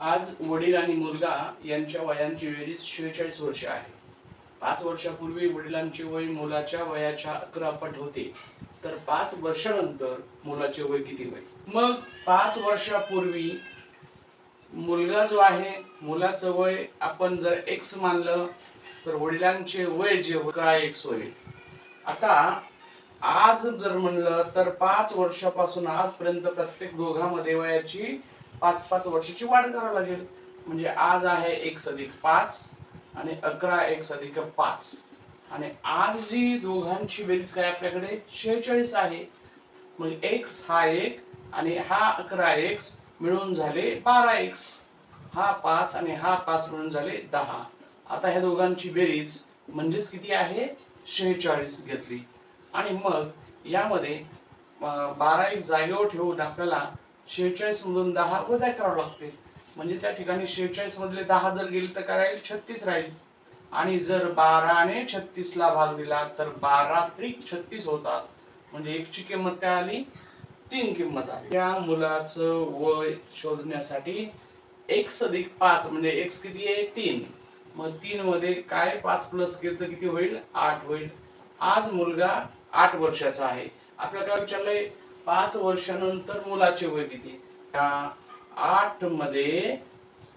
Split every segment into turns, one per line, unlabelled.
आज वडील आणि मुलगा यांच्या वयांची बेरीज शेहेचाळीस वर्ष आहे. पाच वर्षापूर्वी वडिलांचे वय मुलाच्या वयाच्या अकरा पट होते. तर पाच वर्षानंतर मुलाचे वय किती होईल? मग पाच वर्षापूर्वी मुलगा जो आहे मुलाचं वय आपण जर एक्स मानलं तर वडिलांचे वय जे काय एक्स होईल? आता आज जर म्हणलं तर पाच वर्षापासून आजपर्यंत प्रत्येक दोघांमध्ये वयाची पाच पाच वर्षाची वाढ करावी लागेल. म्हणजे आज आहे एक अधिक पाच आणि अकरा एक अधिक पाच. आणि आज जी दोघांची बेरीज काय आपल्याकडे? शेहेचाळीस आहे. मग एक्स हा एक आणि हा अकरा एक्स मिळून झाले बारा एक्स हा पाच आणि हा पाच मिळून झाले दहा. आता ह्या दोघांची बेरीज म्हणजेच किती आहे? शेहेचाळीस घेतली. आणि मग यामध्ये बारा एक जागेवर ठेवून आपल्याला शेहेचाळीस मधून दहा वजा करावं लागते. म्हणजे त्या ठिकाणी शेहेचाळीस मधले दहा जर गेले तर काय राहील छत्तीस राहील. आणि जर बाराने छत्तीसला भाग दिला तर बारा त्रिक छत्तीस होतात. म्हणजे एकची किंमत काय आली? तीन किंमत आली. त्या मुलाचं वय शोधण्यासाठी एक्स अधिक पाच म्हणजे एक्स किती आहे? तीन. मग तीन मध्ये काय पाच प्लस केलं तर किती होईल? आठ होईल. आज मुलगा आठ वर्षाचा आहे. आपल्याला काय विचारलंय? पाच वर्षानंतर मुलाचे वय किती? आठमध्ये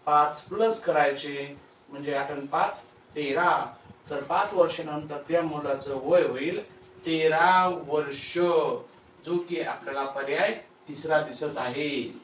पाच प्लस करायचे. म्हणजे आठ आणि पाच तेरा. तर पाच वर्षानंतर त्या मुलाचं वय होईल तेरा वर्ष. जो की आपल्याला पर्याय तिसरा दिसत आहे.